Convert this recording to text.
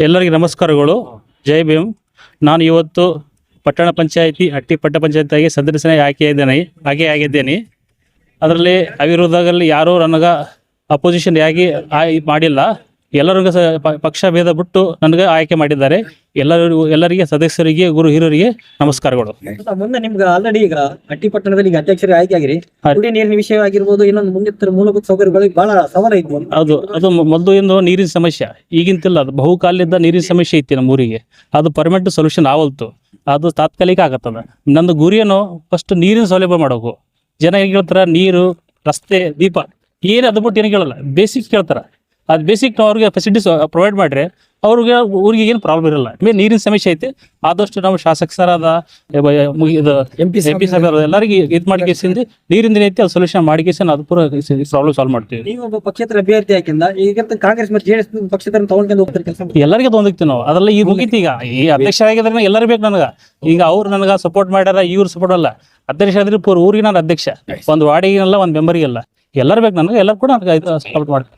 ಎಲ್ಲರಿಗೆ ನಮಸ್ಕಾರಗಳು. ಜೈ ಭೀಮ್. ನಾನು ಇವತ್ತು ಪಟ್ಟಣ ಪಂಚಾಯಿತಿ ಅಟ್ಟಿ ಪಟ್ಟ ಪಂಚಾಯತಿಯಾಗಿ ಆಯ್ಕೆ ಇದ್ದೇನೆ, ಆಯ್ಕೆ ಆಗಿದ್ದೇನೆ. ಅದರಲ್ಲಿ ಅವಿರೋಧದಲ್ಲಿ ಯಾರೂ ನನಗೆ ಅಪೋಸಿಷನ್ ಆಯ್ ಮಾಡಿಲ್ಲ. ಎಲ್ಲರಿಗೂ ಪಕ್ಷ ಭೇದ ಬಿಟ್ಟು ನನಗೆ ಆಯ್ಕೆ ಮಾಡಿದ್ದಾರೆ. ಎಲ್ಲರಿಗೂ ಎಲ್ಲರಿಗೆ ಸದಸ್ಯರಿಗೆ ಗುರು ಹಿರಿಯರಿಗೆ ನಮಸ್ಕಾರಗಳು. ಮುಂದೆ ನಿಮ್ಗೆ ಆಲ್ರೆಡಿ ಈಗ ಹಟ್ಟಿ ಪಟ್ಟಣದಲ್ಲಿ ಈಗ ಅಧ್ಯಕ್ಷರೇ ಆಯ್ಕೆ ಆಗಿರಿ. ಕುಡಿಯ ನೀರಿನ ವಿಷಯ ಆಗಿರ್ಬೋದು ಇನ್ನೊಂದು ಮುಂದಿತರ ಮೂಲಭೂತ ಸೌಕರ್ಯಗಳಿಗೆ ಬಹಳ ಸವಾಲ ಇತ್ತು ಅದು ಅದು ಮೊದಲು ಏನು ನೀರಿನ ಸಮಸ್ಯೆ. ಈಗಿಂತಿಲ್ಲ ಅದು ಬಹುಕಾಲದಿಂದ ನೀರಿನ ಸಮಸ್ಯೆ ಇತ್ತು ನಮ್ಮ ಊರಿಗೆ. ಅದು ಪರ್ಮನೆಂಟ್ ಸೊಲ್ಯೂಷನ್ ಆವಲ್ತು. ಅದು ತಾತ್ಕಾಲಿಕ ಆಗತ್ತದ. ನಂದು ಗುರಿಯನ್ನು ಫಸ್ಟ್ ನೀರಿನ ಸೌಲಭ್ಯ ಮಾಡೋಕು. ಜನ ಏನು ಕೇಳ್ತಾರ? ನೀರು ರಸ್ತೆ ದೀಪ. ಏನು ಅದು ಬಿಟ್ಟು ಏನು ಕೇಳಲ್ಲ. ಬೇಸಿಕ್ ಕೇಳ್ತಾರ. ಅದು ಬೇಸಿಕ್ ಅವ್ರಿಗೆ ಫೆಸಿಲಿಟೀಸ್ ಪ್ರೊವೈಡ್ ಮಾಡ್ರೆ ಅವ್ರಿಗೆ ಊರಿಗೆ ಏನು ಪ್ರಾಬ್ಲಮ್ ಇರಲ್ಲ. ಮೇ ನೀರಿನ ಸಮಸ್ಯೆ ಐತಿ. ಆದಷ್ಟು ನಾವು ಶಾಸಕರಾದ ಇದು M P M P Saheb ಎಲ್ಲರಿಗೆ ಇದು ಮಾಡಿಕೇಸಿಂದ ನೀರಿಂದ ಐತಿ ಅದು ಸೊಲ್ಯೂಷನ್ ಮಾಡಿಕೇಸಿಂದ ಅದು ಪೂರ ಪ್ರಾಬ್ಲಮ್ ಸಾಲ್ವ್ ಮಾಡ್ತೀವಿ. ನೀವು ಒಬ್ಬ ಪಕ್ಷೇತರ ಅಭ್ಯರ್ಥಿ ಹಾಕಿಂದ ಈಗ ಕಾಂಗ್ರೆಸ್ ಮತ್ತೆ ಜೆಡಿಎಸ್ ಪಕ್ಷೇತರ ತಗೊಂಡ್ಕೊಂಡು ಹೋಗ್ತಾರೆ ಕೆಲಸ ಎಲ್ಲರಿಗೆ ತೊಂದಿಕ್ತೀವಿ ನಾವು. ಅದೆಲ್ಲ ಈಗ ಮುಗೀತಿ ಈಗ. ಈ ಅಧ್ಯಕ್ಷ ಆಗಿದ್ರೆ ಎಲ್ಲರೂ ಬೇಕು ನನಗೆ. ಈಗ ಅವ್ರು ನನಗೆ ಸಪೋರ್ಟ್ ಮಾಡ್ಯಾರ ಇವ್ರು ಸಪೋರ್ಟ್ ಅಲ್ಲ. ಅಧ್ಯಕ್ಷ ಆದ್ರೆ ಪೂರ್ ಊರಿಗೆ ನಾನು ಅಧ್ಯಕ್ಷ. ಒಂದು ವಾರ್ಡಿಗೆಲ್ಲ ಒಂದು ಮೆಂಬರಿಗೆಲ್ಲ ಎಲ್ಲರೂ ಬೇಕು ನನಗೆ. ಎಲ್ಲರೂ ಕೂಡ ನನಗೆ ಸಪೋರ್ಟ್ ಮಾಡ್ತಾರೆ.